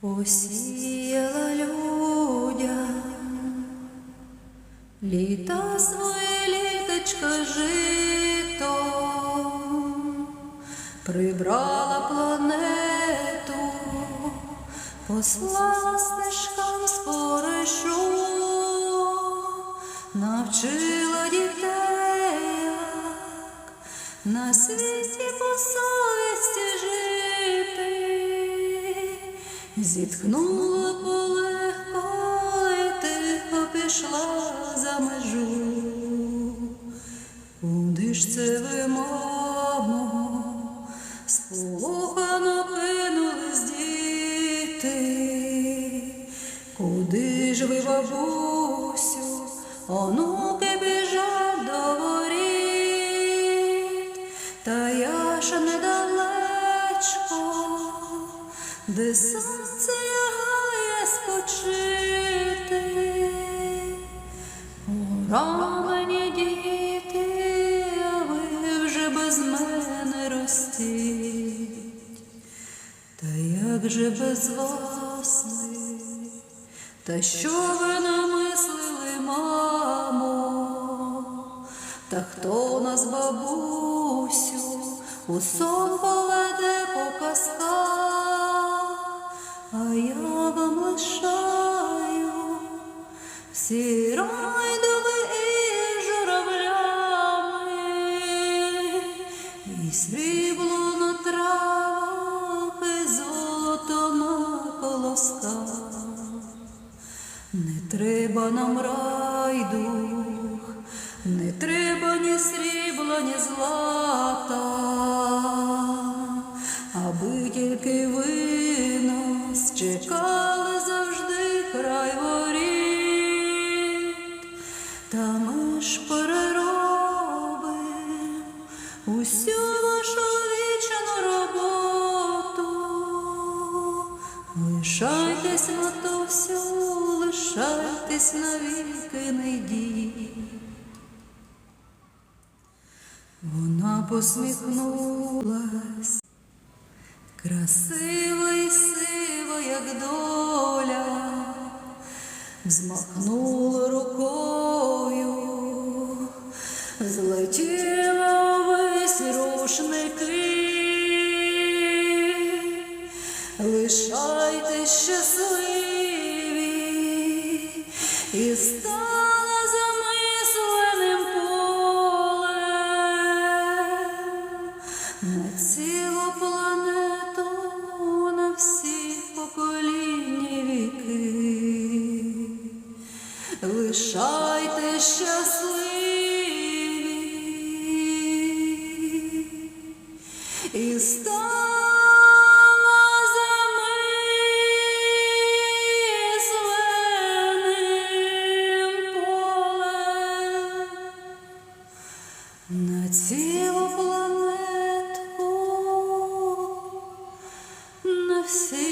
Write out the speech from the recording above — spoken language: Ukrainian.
Посіяла людям. Літа своє літочка жито, прибрала планету, послала стежкам споришу, навчила дітей, як на світі по совісті зітхнула полегко і тихо пішла за межу. Куди ж це ви, мамо, сполохано кинулись діти? Куди ж ви, бабусю, онуки біжать до воріт? Та я ж недалечко, де сонце лягає спочити. Пора мені діти, а ви вже без мене ростіть. Та як же без вас ми? Та що ви намислили, мамо? Та хто нас, бабусю, у сон поведе по казках, а я вам лишаю всі райдови і журавлями, і срібло на травах, і золото на колосках. Не треба нам райдух, не треба ні срібла, ні злата, край воріт, та ми ж переробим усю вашу вічну роботу. Лишайтесь, матусю, лишайтесь навіки не йдіть. Вона посміхнулась, красива і сива, як доля, взмахнула рукою, злетіла весь рушники. Лишайте щасливі і стала замисленим полем на цілу планету, Лишайте щасливі і стала замисленим полем на цілу планету, на всі.